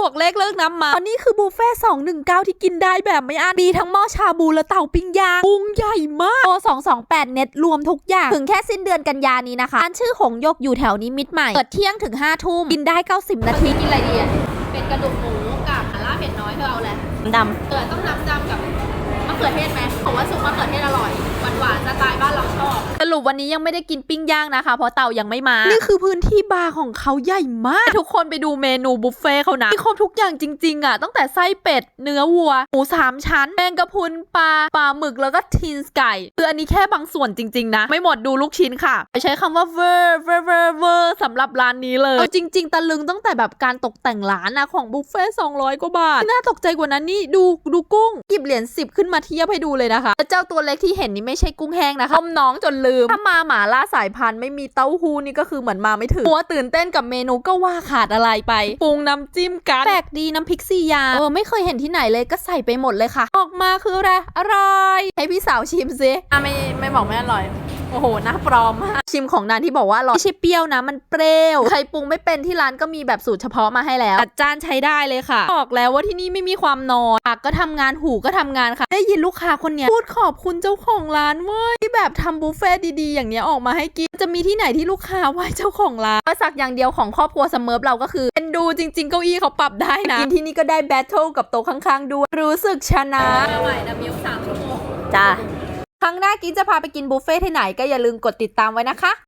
บวกเลขเลิกน้ำมาอันนี้คือบุฟเฟ่สองหนึ่งเก้าที่กินได้แบบไม่อั้นมีทั้งหม้อชาบูและเตาปิ้งย่างปุงใหญ่มากโอ228เน็ตรวมทุกอย่าง ถึงแค่สิ้นเดือนกันยานี้นะคะร้านชื่อหงยกอยู่แถวนี้มิตรใหม่เปิดเที่ยงถึง5ทุ่มกินได้90นาทีกินอะไรดีอะเป็นกระดูกหมูกับหม่าล่าเผ็ดน้อยเธอเอาอะไรดเออต้องน้ำดำกับมะเขือเทศไหมผมว่าซุปมะเขือเทศอร่อย รุปวันนี้ยังไม่ได้กินปิ้งย่างนะคะ เพราะเตายังไม่มา นี่คือพื้นที่บาร์ของเขาใหญ่มาก ทุกคนไปดูเมนูบุฟเฟ่ต์เขานะ มีครบทุกอย่างจริงๆอะ ตั้งแต่ไส้เป็ด เนื้อวัว หมูสามชั้นแมงกะพรุนปลา ปลาหมึกแล้วก็ทีนสไก่ คืออันนี้แค่บางส่วนจริงๆนะ ไม่หมดดูลูกชิ้นค่ะ ใช้คำว่าเวอร์เวอร์เวอร์เวอร์สำหรับร้านนี้เลย เอาจริง ๆ ตะลึงตั้งแต่แบบการตกแต่งร้านนะของบุฟเฟ่ต์200กว่าบาท น่าตกใจกว่านั้นนี่ดูดูกุ้งหยิบเหรียญ10ขึ้นมาเทียบให้ดูเลยนะคะแล้วเจ้าตัวเล็กที่เห็นนี่ไม่ใช่กุ้งแห้งนะคะต้มน้องจนลืมถ้ามาหมาล่าสายพันธุ์ไม่มีเต้าหู้นี่ก็คือเหมือนมาไม่ถึงหัวตื่นเต้นกับเมนูก็ว่าขาดอะไรไปปรุงน้ำจิ้มกันแปลกดีน้ำพริกซียาเออไม่เคยเห็นที่ไหนเลยก็ใส่ไปหมดเลยค่ะ ออกมาคืออะไรอร่อยให้พี่สาวชิมซิอะไม่ไม่บอกไม่อร่อยโอ้โหหน้าปลอมมากชิมของนานที่บอกว่าอร่อยไม่ใช่เปรี้ยวนะ มันเปรี้ยว ใครปรุงไม่เป็นที่ร้านก็มีแบบสูตรเฉพาะมาให้แล้วจัดจานใช้ได้เลยค่ะ บอกแล้วว่าที่นี่ไม่มีความนอนปากก็ทำงานหูก็ทำงานค่ะ ได้ยินลูกค้าคนเนี้ยพูดขอบคุณเจ้าของร้านเว้ยที่ แบบทำบุฟเฟ่ต์ดีๆ อย่างเนี้ยออกมาให้กิน จะมีที่ไหนที่ลูกค้าไหว้เจ้าของร้านประสักอย่างเดียวของครอบครัวเสมอเราก็คือเป็นดูจริง ๆ เก้าอี้เขาปรับได้นะ กินที่นี่ก็ได้แบทเทิลกับโต๊ะข้างๆด้วย รู้สึกชนะมาใหม่นะมิวสามชั่วโมงำจ้าครั้งหน้ากินจะพาไปกินบุฟเฟ่ที่ไหนก็อย่าลืมกดติดตามไว้นะคะ